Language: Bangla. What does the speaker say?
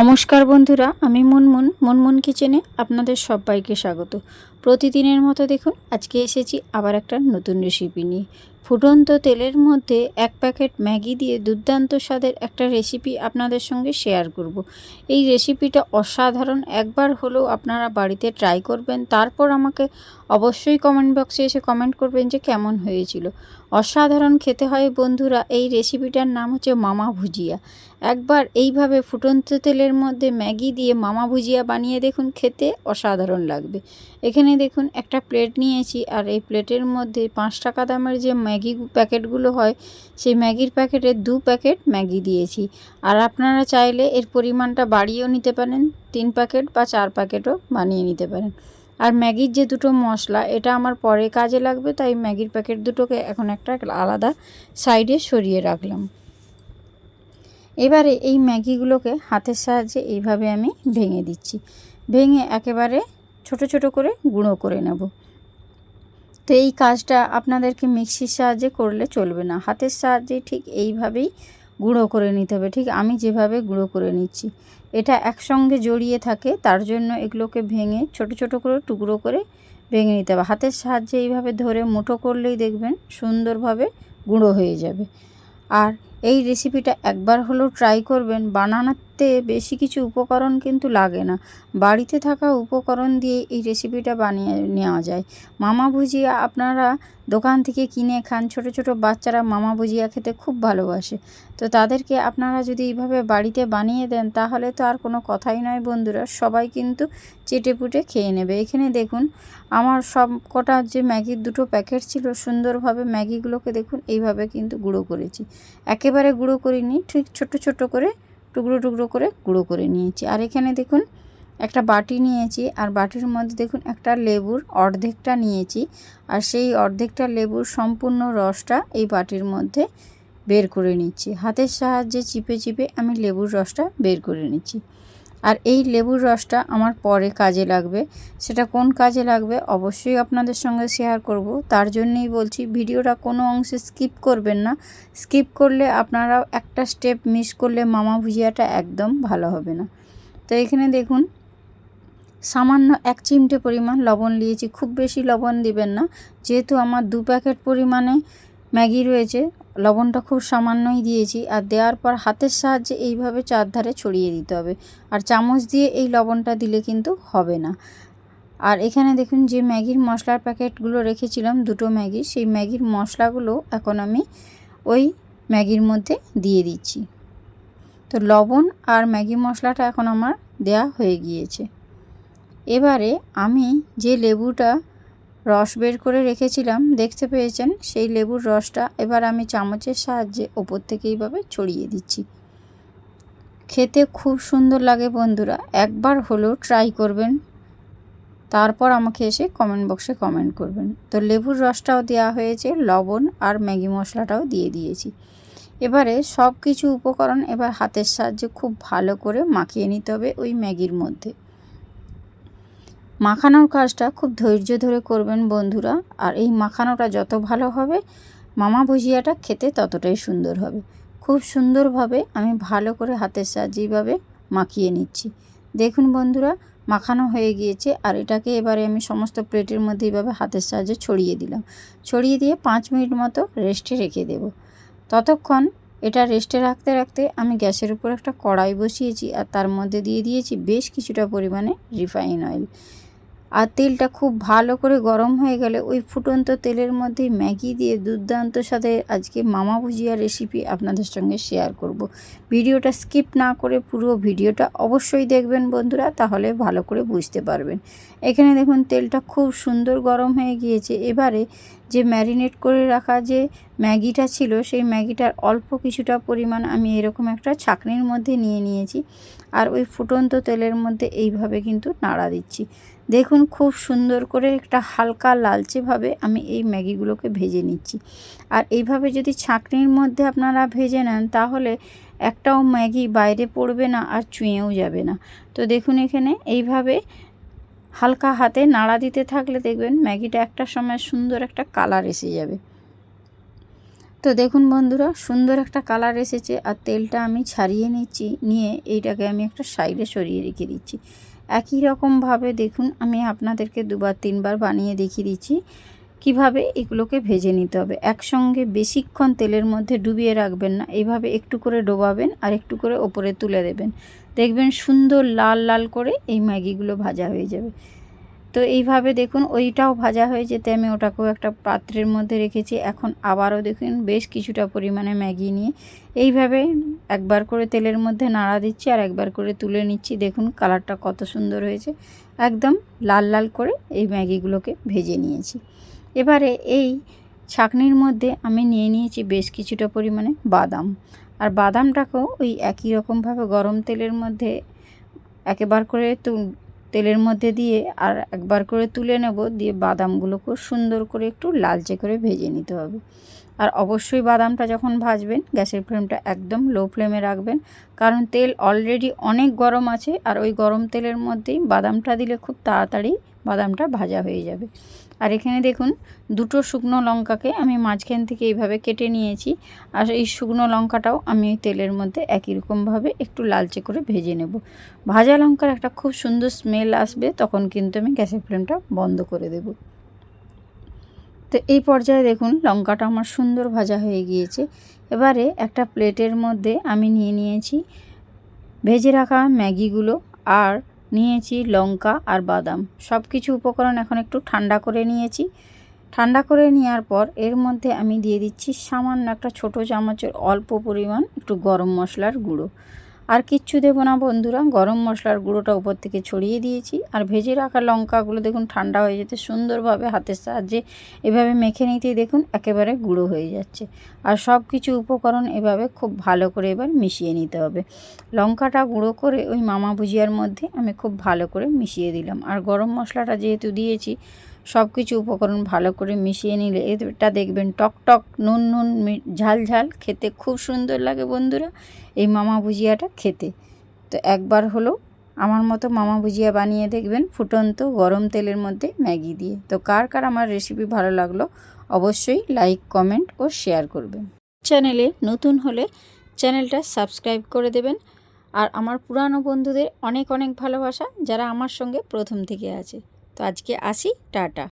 নমস্কার বন্ধুরা, আমি মুনমুন মুনমুন কিচেনে আপনাদের সবাইকে স্বাগত। প্রতিদিনের মতো দেখুন, আজকে এসেছি আবার একটা নতুন রেসিপি নিয়ে। ফুটন্ত তেলের মধ্যে এক প্যাকেট ম্যাগি দিয়ে দুর্দান্ত স্বাদের একটা রেসিপি আপনাদের সঙ্গে শেয়ার করব। এই রেসিপিটা অসাধারণ। একবার হলেও আপনারা বাড়িতে ট্রাই করবেন। তারপর আমাকে অবশ্যই কমেন্ট বক্সে এসে কমেন্ট করবেন যে কেমন হয়েছিল। অসাধারণ খেতে হয় বন্ধুরা। এই রেসিপিটার নাম হচ্ছে মামা ভুজিয়া। একবার এইভাবে ফুটন্ত তেলের মধ্যে ম্যাগি দিয়ে মামা ভুজিয়া বানিয়ে দেখুন, খেতে অসাধারণ লাগবে। এখানে দেখুন, একটা প্লেট নিয়েছি। আর এই প্লেটের মধ্যে পাঁচ টাকা দামের যে ম্যাগি প্যাকেটগুলো হয়, সেই ম্যাগির প্যাকেটে দু প্যাকেট ম্যাগি দিয়েছি। আর আপনারা চাইলে এর পরিমাণটা বাড়িয়েও নিতে পারেন, তিন প্যাকেট বা চার প্যাকেটও বানিয়ে নিতে পারেন। আর ম্যাগির যে দুটো মশলা, এটা আমার পরে কাজে লাগবে, তাই ম্যাগির প্যাকেট দুটোকে এখন একটা আলাদা সাইডে সরিয়ে রাখলাম। এবারে এই ম্যাগিগুলোকে হাতের সাহায্যে এইভাবে আমি ভেঙে দিচ্ছি। ভেঙে একেবারে ছোট ছোট করে গুঁড়ো করে নেব। তো এই কাজটা আপনাদেরকে মিক্সির সাহায্যে করলে চলবে না। হাতের সাহায্যে ঠিক এইভাবেই গুঁড়ো করে নিতে হবে। ঠিক আমি যেভাবে গুঁড়ো করে নিচ্ছি, এটা একসঙ্গে জড়িয়ে থাকে, তার জন্য এগুলোকে ভেঙে ছোট ছোট করে টুকরো করে ভেঙে নিতে হবে। হাতের সাহায্যে এইভাবে ধরে মুঠো করলেই দেখবেন সুন্দরভাবে গুঁড়ো হয়ে যাবে। আর এই রেসিপিটা একবার হলেও ট্রাই করবেন। বানানোতে বেশি কিছু উপকরণ কিন্তু লাগে না। বাড়িতে থাকা উপকরণ দিয়ে এই রেসিপিটা বানিয়ে নেওয়া যায়। মামা ভুজিয়া আপনারা দোকান থেকে কিনে খান। ছোট ছোট বাচ্চারা মামা ভুজিয়া খেতে খুব ভালোবাসে। তো তাদেরকে আপনারা যদি এইভাবে বাড়িতে বানিয়ে দেন, তাহলে তো আর কোনো কথাই নয় বন্ধুরা। সবাই কিন্তু চেটে পুটে খেয়ে নেবে। এখানে দেখুন, আমার সব কটা যে ম্যাগির দুটো প্যাকেট ছিল, সুন্দরভাবে ম্যাগিগুলোকে দেখুন, এইভাবে কিন্তু গুঁড়ো করেছি। একেবারে গুঁড়ো করিনি ঠিক ছোট ছোট করে, টুকরো টুকরো করে গুঁড়ো করে নিয়েছি। আর এখানে দেখুন, একটা বাটি নিয়েছি, আর বাটির মধ্যে দেখুন একটা লেবুর অর্ধেকটা নিয়েছি, আর সেই অর্ধেকটা লেবুর সম্পূর্ণ রসটা এই বাটির মধ্যে বের করে নিচ্ছি। হাতের সাহায্যে চিপে চিপে আমি লেবুর রসটা বের করে নিচ্ছি। আর এই লেবুর রসটা আমার পরে কাজে লাগবে। সেটা কোন কাজে লাগবে অবশ্যই আপনাদের সঙ্গে শেয়ার করব। তার জন্যই বলছি, ভিডিওটা কোনো অংশে স্কিপ করবেন না। স্কিপ করলে আপনারা একটা স্টেপ মিস করলে মামা ভুজিয়াটা একদম ভালো হবে না। তো এখানে দেখুন, সামান্য এক চিমটে পরিমাণ লবণ নিয়েছি। খুব বেশি লবণ দিবেন না। যেহেতু আমার দু প্যাকেট পরিমাণে ম্যাগি রয়েছে, লবণটা খুব সামান্যই দিয়েছি, আর দেওয়ার পর হাতের সাহায্যে এইভাবে চারধারে ছড়িয়ে দিতে হবে। আর চামচ দিয়ে এই লবণটা দিলে কিন্তু হবে না। আর এখানে দেখুন যে ম্যাগির মশলার প্যাকেটগুলো রেখেছিলাম, দুটো ম্যাগি, সেই ম্যাগির মশলাগুলো এখন আমি ওই ম্যাগির মধ্যে দিয়ে দিচ্ছি। তো লবণ আর ম্যাগি মশলাটা এখন আমার দেয়া হয়ে গিয়েছে। এবারে আমি যে লেবুটা রস বের করে রেখেছিলাম, দেখতে পেয়েছেন সেই লেবুর রসটা। এবার আমি চামচের সাহায্যে ওপর থেকে এইভাবে ছড়িয়ে দিচ্ছি। খেতে খুব সুন্দর লাগে বন্ধুরা, একবার হলেও ট্রাই করবেন। তারপর আমাকে এসে কমেন্ট বক্সে কমেন্ট করবেন। তো লেবুর রসটাও দেওয়া হয়েছে, লবণ আর ম্যাগি মশলাটাও দিয়ে দিয়েছি। এবারে সব কিছু উপকরণ এবার হাতের সাহায্যে খুব ভালো করে মাখিয়ে নিতে হবে ওই ম্যাগির মধ্যে। মাখানোর কাজটা খুব ধৈর্য ধরে করবেন বন্ধুরা। আর এই মাখানোটা যত ভালো হবে, মামা ভুজিয়াটা খেতে ততটাই সুন্দর হবে। খুব সুন্দরভাবে আমি ভালো করে হাতের সাহায্যে এইভাবে মাখিয়ে নিচ্ছি। দেখুন বন্ধুরা, মাখানো হয়ে গিয়েছে। আর এটাকে এবারে আমি সমস্ত প্লেটের মধ্যে এইভাবে হাতের সাহায্যে ছড়িয়ে দিলাম। ছড়িয়ে দিয়ে পাঁচ মিনিট মতো রেস্টে রেখে দেব। ততক্ষণ এটা রেস্টে রাখতে রাখতে আমি গ্যাসের উপর একটা কড়াই বসিয়েছি। আর তার মধ্যে দিয়ে দিয়েছি বেশ কিছুটা পরিমাণে রিফাইন অয়েল। আর তেলটা খুব ভালো করে গরম হয়ে গেলে ওই ফুটন্ত তেলের মধ্যে ম্যাগি দিয়ে দুর্দান্ত সাথে আজকে মামা ভুজিয়া রেসিপি আপনাদের সঙ্গে শেয়ার করব। ভিডিওটা স্কিপ না করে পুরো ভিডিওটা অবশ্যই দেখবেন বন্ধুরা, তাহলে ভালো করে বুঝতে পারবেন এখানে দেখুন তেলটা খুব সুন্দর গরম হয়ে গিয়েছে এবারে যে ম্যারিনেট করে রাখা যে ম্যাগিটা ছিল, সেই ম্যাগিটার অল্প কিছুটা পরিমাণ আমি এরকম একটা ছাকনির মধ্যে নিয়ে নিয়েছি আর ওই ফুটন্ত তেলের মধ্যে এইভাবে কিন্তু নাড়া দিচ্ছি। দেখুন খুব সুন্দর করে একটা হালকা লালচেভাবে আমি এই ম্যাগিগুলোকে ভেজে নিচ্ছি। আর এইভাবে যদি ছাঁকনির মধ্যে আপনারা ভেজে নেন, তাহলে একটাও ম্যাগি বাইরে পড়বে না আর চুঁয়েও যাবে না। তো দেখুন এখানে এইভাবে হালকা হাতে নাড়া দিতে থাকলে দেখবেন ম্যাগিটা একটা সময় সুন্দর একটা কালার এসে যাবে। তো দেখুন বন্ধুরা, সুন্দর একটা কালার এসেছে আর তেলটা আমি ছাড়িয়ে নিচ্ছি, নিয়ে এইটাকে আমি একটা সাইডে সরিয়ে রেখে দিচ্ছি। একই রকমভাবে দেখুন, আমি আপনাদেরকে দুবার, তিনবার বানিয়ে দেখিয়ে দিচ্ছি। কীভাবে এগুলোকে ভেজে নিতে হবে? একসঙ্গে বেশিক্ষণ তেলের মধ্যে ডুবিয়ে রাখবেন না। এইভাবে একটু করে ডোবাবেন আর একটু করে ওপরে তুলে দেবেন। দেখবেন সুন্দর লাল লাল করে এই ম্যাগিগুলো ভাজা হয়ে যাবে। তো এইভাবে দেখুন, ওইটাও ভাজা হয়ে যেতে আমি ওটাকেও একটা পাত্রের মধ্যে রেখেছি। এখন আবারও দেখুন, বেশ কিছুটা পরিমাণে ম্যাগি নিয়ে এইভাবে একবার করে তেলের মধ্যে নাড়া দিচ্ছি আর একবার করে তুলে নিচ্ছি। দেখুন, কালারটা কত সুন্দর হয়েছে। একদম লাল লাল করে এই ম্যাগিগুলোকে ভেজে নিয়েছি। এবারে এই ছাকনির মধ্যে আমি নিয়ে নিয়েছি বেশ কিছুটা পরিমাণে বাদাম। আর বাদামটাকেও ওই একই রকমভাবে গরম তেলের মধ্যে একেবার করে তু, তেলের মধ্যে দিয়ে আর একবার করে তুলে নেব, দিয়ে বাদামগুলো খুব সুন্দর করে একটু লালচে করে ভেজে নিতে হবে। আর অবশ্যই বাদামটা যখন ভাজবেন, গ্যাসের ফ্লেমটা একদম লো ফ্লেমে রাখবেন, কারণ তেল অলরেডি অনেক গরম আছে, আর ওই গরম তেলের মধ্যেই বাদামটা দিলে খুব তাড়াতাড়ি বাদামটা ভাজা হয়ে যাবে। আর এখানে দেখুন, দুটো শুকনো লঙ্কাকে আমি মাঝখান থেকে এইভাবে কেটে নিয়েছি। আর এই শুকনো লঙ্কাটাও আমি তেলের মধ্যে একই রকমভাবে একটু লালচে করে ভেজে নেব। ভাজা লঙ্কার একটা খুব সুন্দর স্মেল আসবে, তখন কিন্তু আমি গ্যাসের ফ্লেমটা বন্ধ করে দেব। তো এই পর্যায়ে দেখুন, লঙ্কাটা আমার সুন্দর ভাজা হয়ে গিয়েছে। এবারে একটা প্লেটের মধ্যে আমি নিয়ে নিয়েছি ভেজে রাখা ম্যাগিগুলো আর নিয়েছি, লঙ্কা আর বাদাম। সব কিছু উপকরণ এখন একটু ঠান্ডা করে নিয়েছি। ঠান্ডা করে নেওয়ার পর এর মধ্যে আমি দিয়ে দিচ্ছি সামান্য একটা ছোট চামচের অল্প পরিমাণ একটু গরম মশলার গুঁড়ো। আর কিচ্ছু দেবো না বন্ধুরা, গরম মশলার গুঁড়োটা উপর থেকে ছড়িয়ে দিয়েছি। আর ভেজে রাখা লঙ্কাগুলো দেখুন ঠান্ডা হয়ে যেতে সুন্দরভাবে হাতের সাহায্যে এভাবে মেখে নিতেই দেখুন একেবারে গুঁড়ো হয়ে যাচ্ছে। আর সব কিছু উপকরণ এভাবে খুব ভালো করে এবার মিশিয়ে নিতে হবে। লঙ্কাটা গুঁড়ো করে ওই মামা ভুজিয়ার মধ্যে আমি খুব ভালো করে মিশিয়ে দিলাম। আর গরম মশলাটা যেহেতু দিয়েছি সব কিছু উপকরণ ভালো করে মিশিয়ে নিলে এটা দেখবেন টক টক নুন নুন ঝাল ঝাল খেতে খুব সুন্দর লাগে বন্ধুরা এই মামা ভুজিয়াটা খেতে। তো একবার হলো আমার মতো মামা ভুজিয়া বানিয়ে দেখবেন ফুটন্ত গরম তেলের মধ্যে ম্যাগি দিয়ে। তো কার কার আমার রেসিপি ভালো লাগল অবশ্যই লাইক কমেন্ট ও শেয়ার করবেন। চ্যানেলে নতুন হলে চ্যানেলটা সাবস্ক্রাইব করে দেবেন। আর আমার পুরানো বন্ধুদের অনেক অনেক ভালোবাসা যারা আমার সঙ্গে প্রথম থেকে আছে। তো আজকে আসি টাটা।